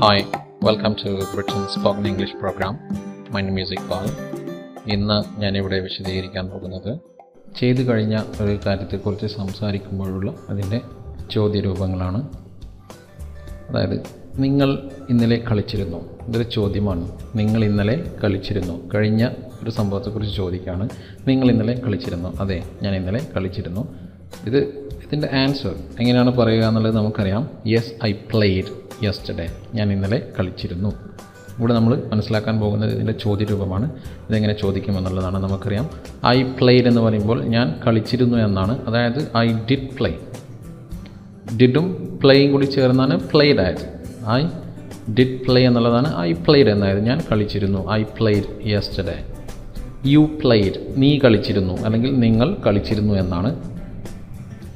Hi, welcome to Britain spoken English programme mine music Iqbal. ഇന്ന് ഞാനിവിടെ വിശദീകരിക്കാൻ പോകുന്നത് ചെയ്തു കഴിഞ്ഞ ഒരു കാര്യത്തെക്കുറിച്ച് സംസാരിക്കുമ്പോഴുള്ള അതിന്റെ ചോദ്യരൂപങ്ങളാണ്. അതായത് നിങ്ങൾ ഇന്നലെ കളിച്ചിരുന്നു? ഇതൊരു ചോദ്യമാണ്. നിങ്ങൾ ഇന്നലെ കളിച്ചിരുന്നു? കഴിഞ്ഞ ഒരു സംഭവത്തെക്കുറിച്ച് ചോദിക്കുകയാണ് നിങ്ങൾ ഇന്നലെ കളിച്ചിരുന്നു? അതെ ഞാൻ ഇന്നലെ കളിച്ചിരുന്നു. ഇത് ഇതിന്റെ ആൻസർ എങ്ങനെയാണ് പറയുക എന്നുള്ളത് നമുക്കറിയാം. യെസ് ഐ പ്ലേഡ് യെസ്റ്റർഡേ ഞാൻ ഇന്നലെ കളിച്ചിരുന്നു. ഇവിടെ നമ്മൾ മനസ്സിലാക്കാൻ പോകുന്നത് ഇതിന്റെ ചോദ്യരൂപമാണ്. ഇതെങ്ങനെ ചോദിക്കുമെന്നുള്ളതാണ് നമുക്കറിയാം. ഐ പ്ലേഡ് എന്ന് പറയുമ്പോൾ ഞാൻ കളിച്ചിരുന്നു എന്നാണ്. അതായത് ഐ ഡിഡ് പ്ലേ ഡിഡും പ്ലേയും കൂടി ചേർന്നാണ് പ്ലേഡ് ആയത്. ഐ ഡിഡ് പ്ലേ എന്നുള്ളതാണ് ഐ പ്ലേഡ് എന്നായത്. ഞാൻ കളിച്ചിരുന്നു. I played yesterday you played നീ കളിച്ചിരുന്നു. അല്ലെങ്കിൽ നിങ്ങൾ കളിച്ചിരുന്നു എന്നാണ്.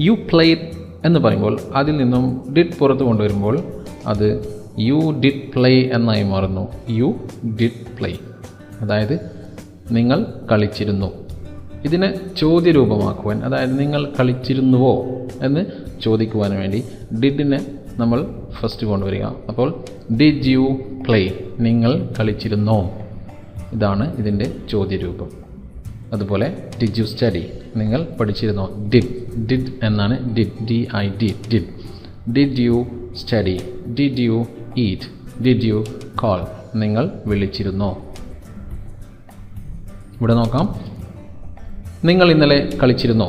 യു പ്ലേഡ് എന്ന് പറയുമ്പോൾ അതിൽ നിന്നും ഡിഡ് പുറത്ത് കൊണ്ടുവരുമ്പോൾ അത് യു ഡിഡ് പ്ലേ എന്നായി മാറുന്നു. യു ഡിഡ് പ്ലേ അതായത് നിങ്ങൾ കളിച്ചിരുന്നു. ഇതിനെ ചോദ്യരൂപമാക്കുവാൻ അതായത് നിങ്ങൾ കളിച്ചിരുന്നുവോ എന്ന് ചോദിക്കുവാൻ വേണ്ടി ഡിഡിനെ നമ്മൾ ഫസ്റ്റ് കൊണ്ടുവരിക. അപ്പോൾ ഡിഡ് യു പ്ലേ നിങ്ങൾ കളിച്ചിരുന്നോ? ഇതാണ് ഇതിന്റെ ചോദ്യരൂപം. അതുപോലെ ഡിഡ് യു സ്റ്റഡി നിങ്ങൾ പഠിച്ചിരുന്നോ? ഡിഡ് ഡിഡ് എന്നാണ് did D I D did did you study did you eat did you call നിങ്ങൾ വിളിച്ചിരുന്നോ? ഇവിടെ നോക്കാം. നിങ്ങൾ ഇന്നലെ കളിച്ചിരുന്നോ?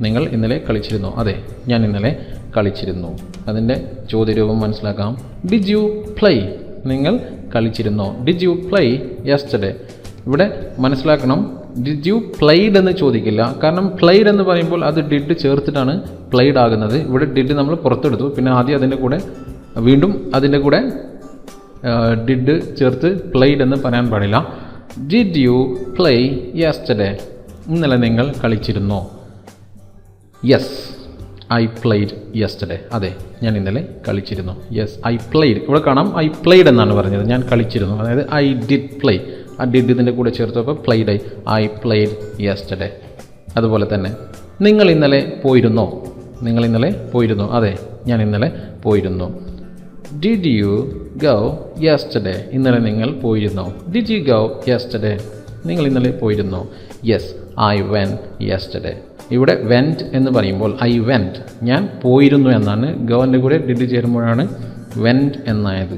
നിങ്ങൾ ഇന്നലെ കളിച്ചിരുന്നോ? അതെ ഞാൻ ഇന്നലെ കളിച്ചിരുന്നു. അതിന്റെ ചോദ്യരൂപം മനസ്സിലാക്കാം. ഡിഡ് യു പ്ലേ നിങ്ങൾ കളിച്ചിരുന്നോ? ഡിഡ് യു പ്ലേ യെസ്റ്റർഡേ ഇവിടെ മനസ്സിലാക്കണം. ഡിഡ് യു പ്ലേഡ് എന്ന് ചോദിക്കില്ല. കാരണം പ്ലേഡ് എന്ന് പറയുമ്പോൾ അത് ഡിഡ് ചേർത്തിട്ടാണ് പ്ലേഡ് ആകുന്നത്. ഇവിടെ ഡിഡ് നമ്മൾ പുറത്തെടുത്തു. പിന്നെ ആദ്യം അതിന്റെ കൂടെ വീണ്ടും അതിന്റെ കൂടെ ഡിഡ് ചേർത്ത് പ്ലേഡ് എന്ന് പറയാൻ പാടില്ല. ഡിഡ് യു പ്ലേ യെസ്റ്റഡേ ഇന്നലെ നിങ്ങൾ കളിച്ചിരുന്നോ? യെസ് ഐ പ്ലേഡ് യെസ്റ്റഡേ അതെ ഞാൻ ഇന്നലെ കളിച്ചിരുന്നു. യെസ് ഐ പ്ലേഡ് ഇവിടെ കാണാം ഐ പ്ലേഡ് എന്നാണ് പറഞ്ഞത്. ഞാൻ കളിച്ചിരുന്നു. അതായത് ഐ ഡിഡ് പ്ലേ ആ ഡിഡ് ഇതിന്റെ കൂടെ ചേർത്തപ്പോൾ played I I played yesterday അതുപോലെ തന്നെ നിങ്ങൾ ഇന്നലെ പോയിരുന്നോ? നിങ്ങൾ ഇന്നലെ പോയിരുന്നോ? അതെ ഞാൻ ഇന്നലെ പോയിരുന്നു. ഡിഡ് യു ഗോ യെസ്റ്റർഡേ ഇന്നലെ നിങ്ങൾ പോയിരുന്നോ? ഡിഡ് യു ഗോ യെസ്റ്റർഡേ നിങ്ങൾ ഇന്നലെ പോയിരുന്നോ? യെസ് ഐ വെൻ യെസ്റ്റർഡേ ഇവിടെ വെന്റ് എന്ന് പറയുമ്പോൾ ഐ വെന്റ് ഞാൻ പോയിരുന്നു എന്നാണ് ഗവന്റെ കൂടെ ഡിഡ് ചേരുമ്പോഴാണ് വെന്റ് എന്നായത്.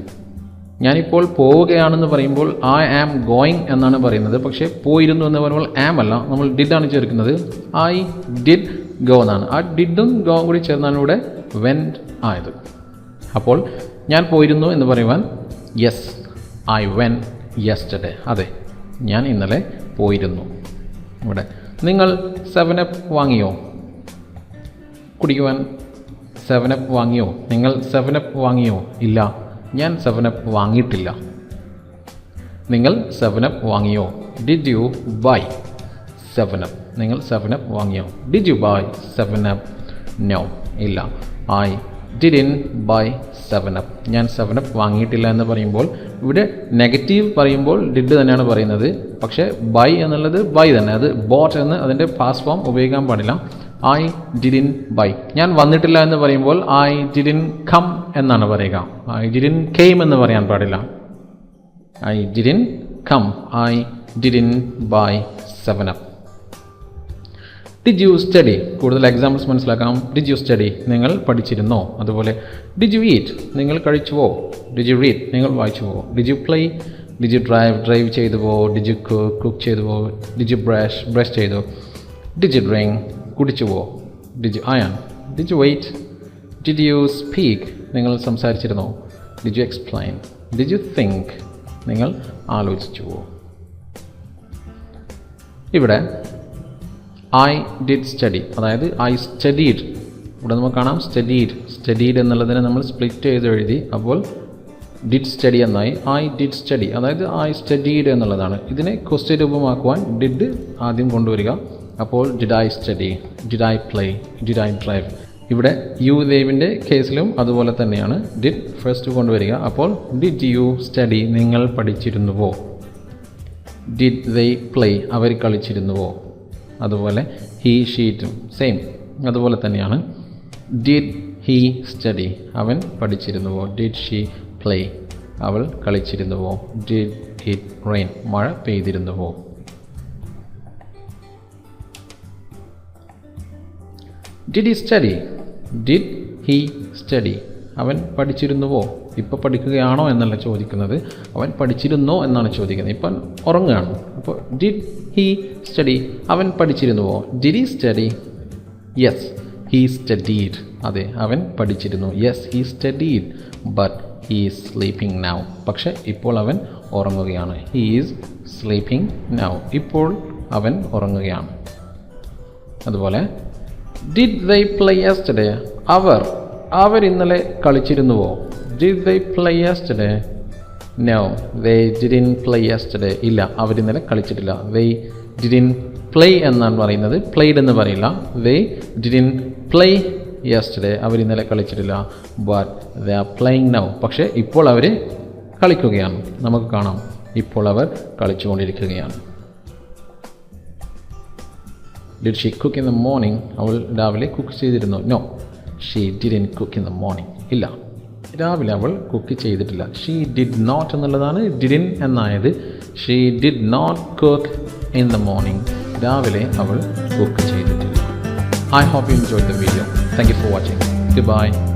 ഞാനിപ്പോൾ പോവുകയാണെന്ന് പറയുമ്പോൾ ഐ ആം ഗോയിങ് എന്നാണ് പറയുന്നത്. പക്ഷേ പോയിരുന്നു എന്ന് പറയുമ്പോൾ ആം അല്ല. നമ്മൾ ഡിഡ് ആണ് ചേർക്കുന്നത്. ഐ ഡിഡ് ഗോ എന്നാണ്. ആ ഡിഡും ഗോവും കൂടി ചേർന്നാണ് ഇവിടെ വെന്റ് ആയത്. അപ്പോൾ ഞാൻ പോയിരുന്നു എന്ന് പറയുവാൻ യെസ് ഐ വെൻ യെസ്റ്റർഡേ അതെ ഞാൻ ഇന്നലെ പോയിരുന്നു. ഇവിടെ നിങ്ങൾ സെവൻ അപ്പ് വാങ്ങിയോ? കുടിക്കുവാൻ സെവൻ അപ്പ് വാങ്ങിയോ? നിങ്ങൾ സെവൻ അപ്പ് വാങ്ങിയോ? ഇല്ല. ഞാൻ സെവൻ അപ്പ് വാങ്ങിയിട്ടില്ല. നിങ്ങൾ സെവൻ അപ്പ് വാങ്ങിയോ? Did you buy Seven Up നിങ്ങൾ സെവൻ അപ്പ് വാങ്ങിയോ? Did you buy Seven Up no ഇല്ല. I didn't buy Seven Up ഞാൻ സെവൻ അപ്പ് വാങ്ങിയിട്ടില്ല എന്ന് പറയുമ്പോൾ ഇവിടെ നെഗറ്റീവ് പറയുമ്പോൾ ഡിഡ് തന്നെയാണ് പറയുന്നത്. പക്ഷേ ബൈ എന്നുള്ളത് ബൈ തന്നെ. അത് ബോട്ട് എന്ന് അതിന്റെ പാസ് ഫോം ഉപയോഗിക്കാൻ പാടില്ല. ഐ ഡിഡിൻ ബൈ ഞാൻ വന്നിട്ടില്ല എന്ന് പറയുമ്പോൾ ഐ ഡിഡിൻ കം എന്നാണ് പറയുക. ഐ ഡിഡിൻ കെയിം എന്ന് പറയാൻ പാടില്ല. I didn't come I didn't buy Seven Up did you study കൂടുതൽ എക്സാമ്പിൾസ് മനസ്സിലാക്കാം. ഡിഡ് യു സ്റ്റഡി നിങ്ങൾ പഠിച്ചിരുന്നോ? അതുപോലെ ഡിഡ് യു ഈറ്റ് നിങ്ങൾ കഴിച്ചുവോ? ഡിഡ് യു റീഡ് നിങ്ങൾ വായിച്ചുവോ? Did you play did you drive drive ചെയ്തുവോ? Did you cook cook ചെയ്തുവോ? Did you brush brush ചെയ്തു? Did you drink കുടിച്ചുവോ ഡിഡ് ആയാ you wait did you speak നിങ്ങൾ സംസാരിച്ചിരുന്നോ? Did you explain did you think നിങ്ങൾ ആലോചിച്ചുവോ ഇവിടെ I did study അതായത് I studied ഇവിടെ നമുക്ക് കാണാം സ്റ്റഡീഡ് സ്റ്റഡീഡ് എന്നുള്ളതിനെ നമ്മൾ സ്പ്ലിറ്റ് ചെയ്ത് എഴുതി. അപ്പോൾ ഡിഡ് സ്റ്റഡി എന്നായി ഐ ഡിഡ് സ്റ്റഡി അതായത് ഐ സ്റ്റഡീഡ് എന്നുള്ളതാണ്. ഇതിനെ ക്വസ്റ്റ്യൻ രൂപമാക്കുവാൻ ഡിഡ് ആദ്യം കൊണ്ടുവരിക. അപ്പോൾ did I study did I play did I drive ഇവിടെ യു ദേവിന്റെ കേസിലും അതുപോലെ തന്നെയാണ്. ഡിഡ് ഫസ്റ്റ് കൊണ്ടുവരിക. അപ്പോൾ ഡിഡ് യു സ്റ്റഡി നിങ്ങൾ പഠിച്ചിരുന്നുവോ? ഡിഡ് ദേ പ്ലേ അവർ കളിച്ചിരുന്നുവോ? അതുപോലെ ഹീ ഷീറ്റും സെയിം അതുപോലെ തന്നെയാണ്. ഡിഡ് ഹീ സ്റ്റഡി അവൻ പഠിച്ചിരുന്നുവോ? ഡിഡ് ഷീ പ്ലേ അവൾ കളിച്ചിരുന്നുവോ? ഡിഡ് ഇറ്റ് റെയിൻ മഴ പെയ്തിരുന്നുവോ? Did he study did he study അവൻ പഠിച്ചിരുന്നുവോ? ഇപ്പോൾ പഠിക്കുകയാണോ എന്നല്ല ചോദിക്കുന്നത്. അവൻ പഠിച്ചിരുന്നോ എന്നാണ് ചോദിക്കുന്നത്. ഇപ്പം ഉറങ്ങുകയാണ്. അപ്പോൾ ഡിഡ് ഹി സ്റ്റഡി അവൻ പഠിച്ചിരുന്നുവോ? Did he study yes he studied അതെ അവൻ പഠിച്ചിരുന്നു. Yes he studied but he is sleeping now പക്ഷേ ഇപ്പോൾ അവൻ ഉറങ്ങുകയാണ്. ഹീ ഈസ് സ്ലീപ്പിംഗ് നൗ ഇപ്പോൾ അവൻ ഉറങ്ങുകയാണ്. അതുപോലെ ഡിഡ് ദൈ പ്ലേ യെസ്റ്റഡേ അവർ അവർ ഇന്നലെ കളിച്ചിരുന്നുവോ? Did they play yesterday no they didn't play yesterday ഇല്ല അവർ ഇന്നലെ കളിച്ചിട്ടില്ല. ദേ ഡിഡിൻ പ്ലേ എന്നാണ് പറയുന്നത്. പ്ലേഡ് എന്ന് പറയില്ല. ദേ ഡിഡിൻ പ്ലേ യെസ്റ്റഡേ അവർ ഇന്നലെ കളിച്ചിട്ടില്ല. But they are playing now പക്ഷേ ഇപ്പോൾ അവർ കളിക്കുകയാണ്. നമുക്ക് കാണാം. ഇപ്പോൾ അവർ കളിച്ചുകൊണ്ടിരിക്കുകയാണ്. Did she cook in the morning അവൾ രാവിലെ കുക്ക് ചെയ്തിരുന്നു. No she didn't cook in the morning ഇല്ല. രാവിലെ അവൾ കുക്ക് ചെയ്തിട്ടില്ല. ഷീ ഡിഡ് നോട്ട് എന്നുള്ളതാണ് didn't എന്നായത്. She did not cook in the morning രാവിലെ അവൾ കുക്ക് ചെയ്തിട്ടില്ല. I hope you enjoy the video thank you for watching good bye